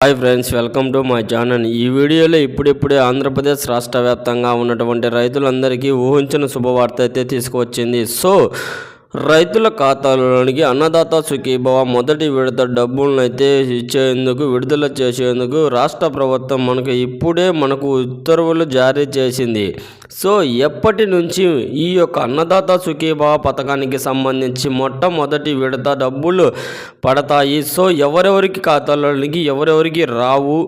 Hi friends welcome to my channel ఈ వీడియోలో ఇప్పుడిప్పుడే ఆంధ్రప్రదేశ్ రాష్ట్ర వ్యాప్తంగా ఉన్నటువంటి రైతులందరికీ ఊహించిన శుభవార్త అయితే తీసుకువచ్చింది. సో రైతుల ఖాతాలోనికి అన్నదాత సుఖీభవ మొదటి విడత డబ్బులను అయితే ఇచ్చేందుకు విడుదల చేసేందుకు రాష్ట్ర ప్రభుత్వం మనకు ఇప్పుడే మనకు ఉత్తర్వులు జారీ చేసింది. సో ఎప్పటి నుంచి ఈ యొక్క అన్నదాత సుఖీభవ పథకానికి సంబంధించి మొట్టమొదటి విడత డబ్బులు పడతాయి? సో ఎవరెవరికి ఖాతాలోనికి ఎవరెవరికి రావు?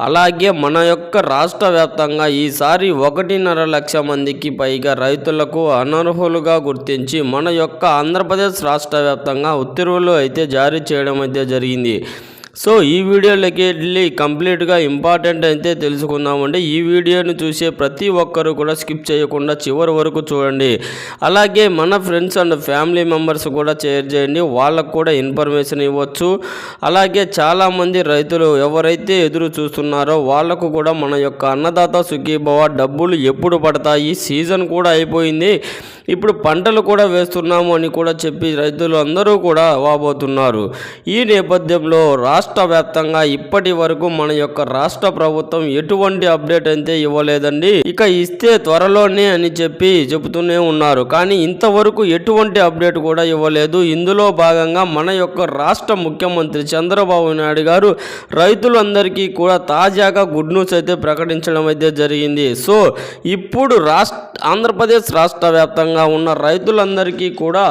అలాగే మన యొక్క రాష్ట్ర వ్యాప్తంగా ఈసారి ఒకటిన్నర లక్ష మందికి పైగా రైతులకు అనర్హులుగా గుర్తించి మన యొక్క ఆంధ్రప్రదేశ్ రాష్ట్ర వ్యాప్తంగా ఉత్తర్వులు అయితే జారీ చేయడం అయితే జరిగింది. సో ఈ వీడియోలోకి వెళ్ళి కంప్లీట్గా ఇంపార్టెంట్ అయితే తెలుసుకుందామండి. ఈ వీడియోని చూసే ప్రతి ఒక్కరూ కూడా స్కిప్ చేయకుండా చివరి వరకు చూడండి. అలాగే మన ఫ్రెండ్స్ అండ్ ఫ్యామిలీ మెంబర్స్ కూడా షేర్ చేయండి. వాళ్ళకు కూడా ఇన్ఫర్మేషన్ ఇవ్వచ్చు. అలాగే చాలామంది రైతులు ఎవరైతే ఎదురు చూస్తున్నారో వాళ్ళకు కూడా మన యొక్క అన్నదాత సుఖీభవ డబ్బులు ఎప్పుడు పడతాయి? సీజన్ కూడా అయిపోయింది. ఇప్పుడు పంటలు కూడా వేస్తున్నాము అని కూడా చెప్పి రైతులు అందరూ కూడా వాబోతున్నారు ఈ నేపథ్యంలో రాష్ట్ర వ్యాప్తంగా ఇప్పటి వరకు మన యొక్క రాష్ట్ర ప్రభుత్వం ఎటువంటి అప్డేట్ అయితే ఇవ్వలేదండి. ఇక ఇస్తే త్వరలోనే అని చెప్పి చెబుతూనే ఉన్నారు. కానీ ఇంతవరకు ఎటువంటి అప్డేట్ కూడా ఇవ్వలేదు. ఇందులో భాగంగా మన యొక్క రాష్ట్ర ముఖ్యమంత్రి చంద్రబాబు నాయుడు గారు రైతులందరికీ కూడా తాజాగా గుడ్ న్యూస్ అయితే ప్రకటించడం అయితే జరిగింది. సో ఇప్పుడు రాష్ట్ర ఆంధ్రప్రదేశ్ రాష్ట్ర వ్యాప్తంగా ఉన్న రైతులందరికీ కూడా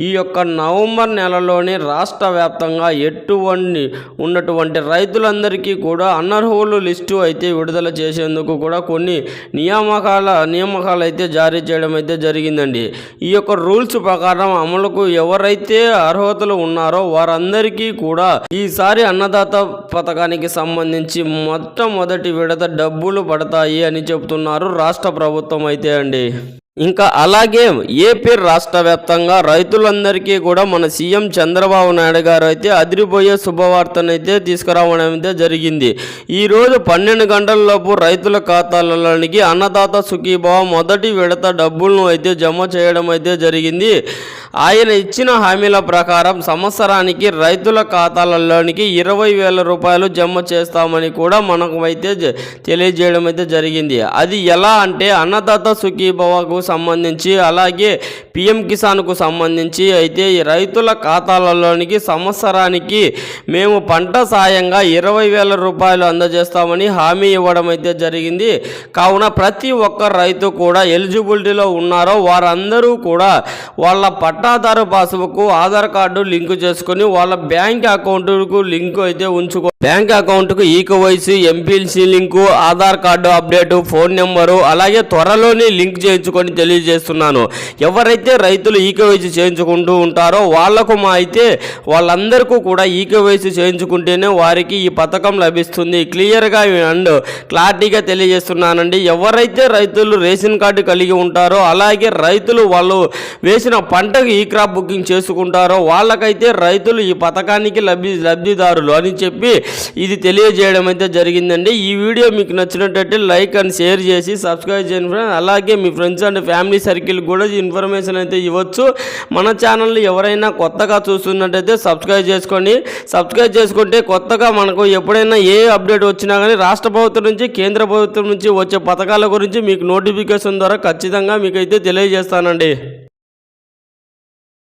ఈ యొక్క నవంబర్ నెలలోనే రాష్ట్ర వ్యాప్తంగా ఎటువంటి ఉన్నటువంటి రైతులందరికీ కూడా అనర్హులు లిస్టు అయితే విడుదల చేసేందుకు కూడా కొన్ని నియామకాల నియామకాలు అయితే జారీ చేయడం అయితే జరిగిందండి. ఈ యొక్క రూల్స్ ప్రకారం అమలుకు ఎవరైతే అర్హతలు ఉన్నారో వారందరికీ కూడా ఈసారి అన్నదాత పథకానికి సంబంధించి మొట్టమొదటి విడత డబ్బులు పడతాయి అని చెబుతున్నారు రాష్ట్ర ప్రభుత్వం అయితే అండి. ఇంకా అలాగే ఏపీ రాష్ట్ర వ్యాప్తంగా రైతులందరికీ కూడా మన సీఎం చంద్రబాబు నాయుడు గారు అయితే అదిరిపోయే శుభవార్తను అయితే తీసుకురావడం అయితే జరిగింది. ఈరోజు పన్నెండు గంటలలోపు రైతుల ఖాతాలలోనికి అన్నదాత సుఖీభావ మొదటి విడత డబ్బులను అయితే జమ చేయడం అయితే జరిగింది. ఆయన ఇచ్చిన హామీల ప్రకారం సంవత్సరానికి రైతుల ఖాతాలలోనికి ఇరవై వేల రూపాయలు జమ చేస్తామని కూడా మనకు అయితే తెలియజేయడం అయితే జరిగింది. అది ఎలా అంటే అన్నదాత సుఖీభావకు సంబంధించి అలాగే పిఎం కిసాన్కు సంబంధించి అయితే ఈ రైతుల ఖాతాలలోనికి సంవత్సరానికి మేము పంట సాయంగా ఇరవై వేల రూపాయలు అందజేస్తామని హామీ ఇవ్వడం అయితే జరిగింది. కావున ప్రతి ఒక్క రైతు కూడా ఎలిజిబిలిటీలో ఉన్నారో వారందరూ కూడా వాళ్ళ పట్టాదారు పాస్బుక్ ఆధార్ కార్డు లింకు చేసుకొని వాళ్ళ బ్యాంక్ అకౌంట్కు లింక్ అయితే ఉంచుకో బ్యాంక్ అకౌంట్కు eKYC MPLC link Aadhaar card update phone number అలాగే త్వరలోనే లింక్ చేయించుకొని తెలియజేస్తున్నాను. ఎవరైతే రైతులు ఈకేవైసీ చేయించుకుంటూ ఉంటారో వాళ్ళకు మా అయితే వాళ్ళందరికీ కూడా ఈకేవైసీ చేయించుకుంటేనే వారికి ఈ పథకం లభిస్తుంది. క్లియర్గా అండ్ క్లారిటీగా తెలియజేస్తున్నానండి. ఎవరైతే రైతులు రేషన్ కార్డు కలిగి ఉంటారో అలాగే రైతులు వాళ్ళు వేసిన పంటకు ఈ క్రాప్ బుకింగ్ చేసుకుంటారో వాళ్ళకైతే రైతులు ఈ పథకానికి లబ్ధి లబ్ధిదారులు అని చెప్పి ఇది తెలియజేయడం అయితే జరిగిందండి. ఈ వీడియో మీకు నచ్చినట్టయితే లైక్ అండ్ షేర్ చేసి సబ్స్క్రైబ్ చేయండి ఫ్రెండ్స్. అలాగే మీ ఫ్రెండ్స్ అండ్ ఫ్యామిలీ సర్కిల్ కూడా ఇన్ఫర్మేషన్ అయితే ఇవ్వచ్చు. మన ఛానల్ని ఎవరైనా కొత్తగా చూస్తున్నట్టయితే సబ్స్క్రైబ్ చేసుకోండి. సబ్స్క్రైబ్ చేసుకుంటే కొత్తగా మనకు ఎప్పుడైనా ఏ అప్డేట్ వచ్చినా కానీ రాష్ట్ర ప్రభుత్వం నుంచి కేంద్ర ప్రభుత్వం నుంచి వచ్చే పథకాల గురించి మీకు నోటిఫికేషన్ ద్వారా ఖచ్చితంగా మీకైతే తెలియజేస్తానండి.